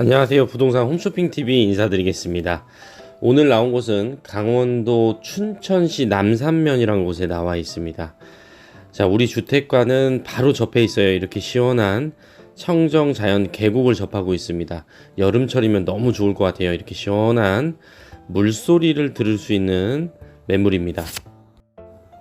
안녕하세요. 부동산 홈쇼핑 TV 인사드리겠습니다. 오늘 나온 곳은 강원도 춘천시 남산면이라는 곳에 나와 있습니다. 자, 우리 주택과는 바로 접해 있어요. 이렇게 시원한 청정 자연 계곡을 접하고 있습니다. 여름철이면 너무 좋을 것 같아요. 이렇게 시원한 물소리를 들을 수 있는 매물입니다.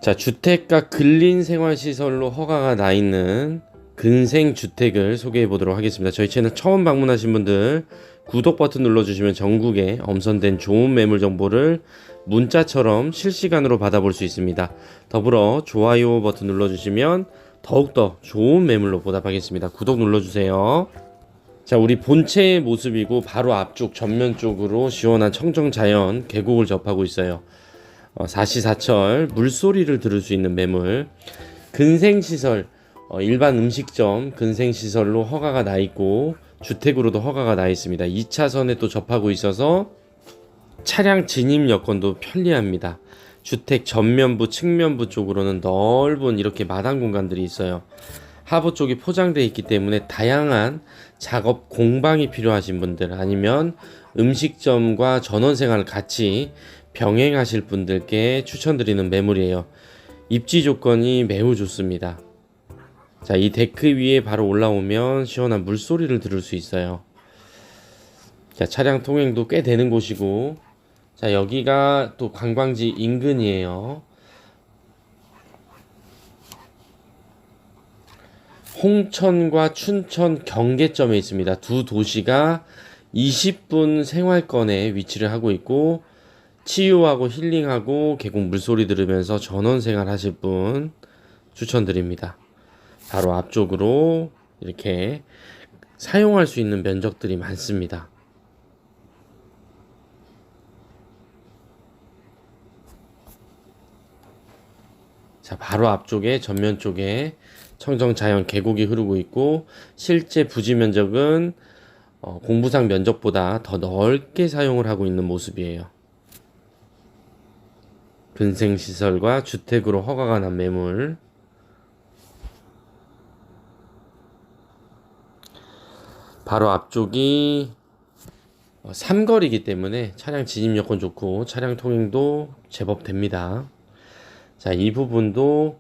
자, 주택과 근린 생활시설로 허가가 나 있는 근생 주택을 소개해 보도록 하겠습니다. 저희 채널 처음 방문하신 분들 구독 버튼 눌러주시면 전국에 엄선된 좋은 매물 정보를 문자처럼 실시간으로 받아볼 수 있습니다. 더불어 좋아요 버튼 눌러주시면 더욱더 좋은 매물로 보답하겠습니다. 구독 눌러주세요. 자, 우리 본체의 모습이고 바로 앞쪽 전면 쪽으로 시원한 청정 자연 계곡을 접하고 있어요. 어, 사시사철 물소리를 들을 수 있는 매물 근생시설 어, 일반 음식점 근생시설로 허가가 나 있고 주택으로도 허가가 나 있습니다 2차선에 또 접하고 있어서 차량 진입 여건도 편리합니다 주택 전면부 측면부 쪽으로는 넓은 이렇게 마당 공간들이 있어요 하부 쪽이 포장되어 있기 때문에 다양한 작업 공방이 필요하신 분들 아니면 음식점과 전원 생활을 같이 병행하실 분들께 추천드리는 매물이에요. 입지 조건이 매우 좋습니다. 자, 이 데크 위에 바로 올라오면 시원한 물소리를 들을 수 있어요. 자, 차량 통행도 꽤 되는 곳이고, 자, 여기가 또 관광지 인근이에요. 홍천과 춘천 경계점에 있습니다. 두 도시가 20분 생활권에 위치를 하고 있고, 치유하고 힐링하고 계곡 물소리 들으면서 전원 생활 하실 분 추천드립니다. 바로 앞쪽으로 이렇게 사용할 수 있는 면적들이 많습니다. 자, 바로 앞쪽에 전면 쪽에 청정 자연 계곡이 흐르고 있고 실제 부지 면적은 어, 공부상 면적보다 더 넓게 사용을 하고 있는 모습이에요. 근생시설과 주택으로 허가가 난 매물 바로 앞쪽이 어, 삼거리이기 때문에 차량 진입 여건 좋고 차량 통행도 제법 됩니다. 자, 이 부분도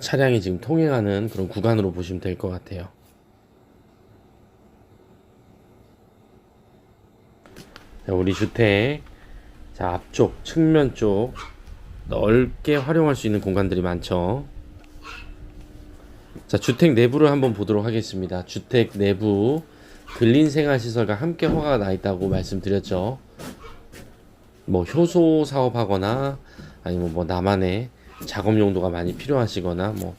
차량이 지금 통행하는 그런 구간으로 보시면 될 것 같아요. 자, 우리 주택 자, 앞쪽, 측면 쪽 넓게 활용할 수 있는 공간들이 많죠. 자, 주택 내부를 한번 보도록 하겠습니다. 주택 내부 근린 생활 시설과 함께 허가가 나 있다고 말씀드렸죠. 뭐 효소 사업하거나 아니면 뭐 나만의 작업 용도가 많이 필요하시거나 뭐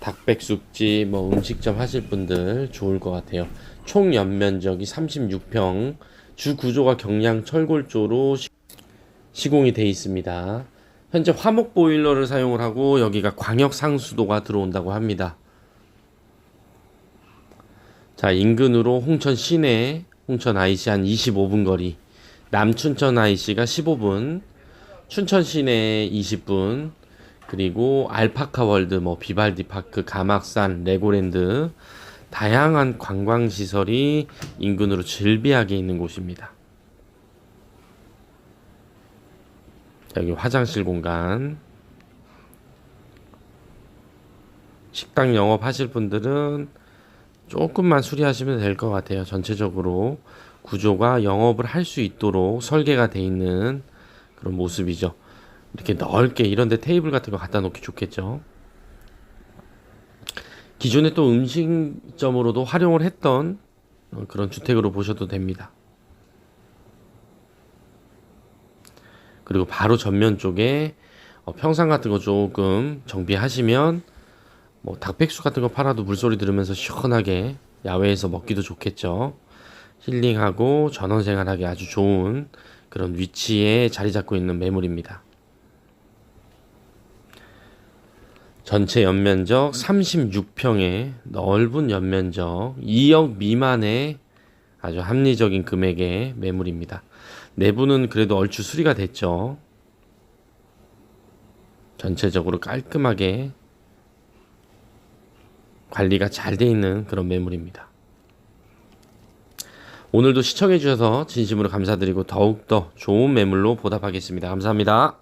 닭백숙집 뭐 음식점 하실 분들 좋을 것 같아요. 총 연면적이 36평, 주 구조가 경량 철골조로 시공이 되어 있습니다. 현재 화목 보일러를 사용을 하고 여기가 광역 상수도가 들어온다고 합니다. 자, 인근으로 홍천 시내, 홍천 IC 한 25분 거리, 남춘천 IC가 15분, 춘천 시내 20분, 그리고 알파카 월드, 뭐 비발디 파크, 가막산, 레고랜드 다양한 관광 시설이 인근으로 즐비하게 있는 곳입니다. 여기 화장실 공간. 식당 영업 하실 분들은 조금만 수리하시면 될 것 같아요. 전체적으로 구조가 영업을 할 수 있도록 설계가 돼 있는 그런 모습이죠. 이렇게 넓게 이런데 테이블 같은 거 갖다 놓기 좋겠죠. 기존에 또 음식점으로도 활용을 했던 그런 주택으로 보셔도 됩니다. 그리고 바로 전면 쪽에 어, 평상 같은 거 조금 정비하시면 뭐 닭백숙 같은 거 팔아도 물소리 들으면서 시원하게 야외에서 먹기도 좋겠죠. 힐링하고 전원 생활하기 아주 좋은 그런 위치에 자리 잡고 있는 매물입니다. 전체 연면적 36평의 넓은 연면적 2억 미만의 아주 합리적인 금액의 매물입니다. 내부는 그래도 얼추 수리가 됐죠. 전체적으로 깔끔하게 관리가 잘 돼 있는 그런 매물입니다. 오늘도 시청해 주셔서 진심으로 감사드리고 더욱더 좋은 매물로 보답하겠습니다. 감사합니다.